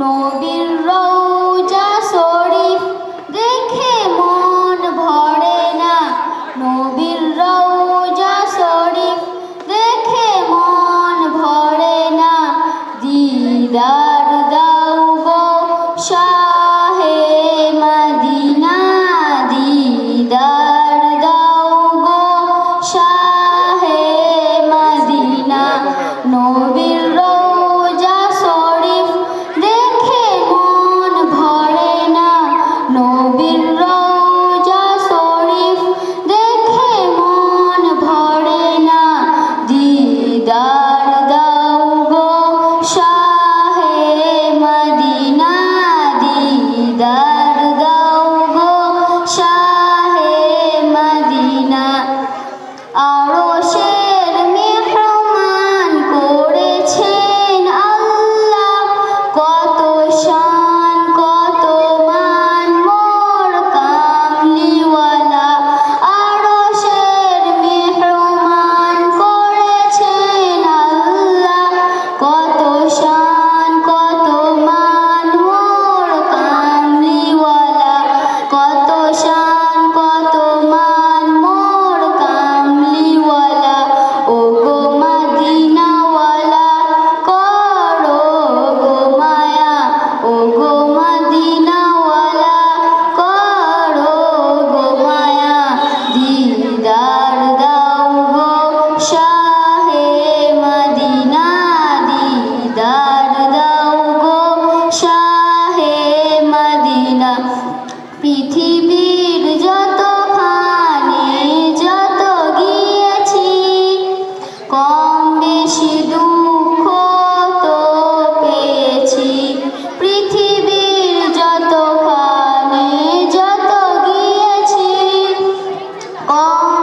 নবীর রৌজা শরীফ দেখে মন ভরে না। নবীর রৌজা শরীফ দেখে মন ভরে না। দিদা paixão. পৃথিবীর যত খানে, যত গিয়েছি, কম বেশি দুঃখ তো পেয়েছি। পৃথিবীর যত খানে, যত গিয়েছি, কম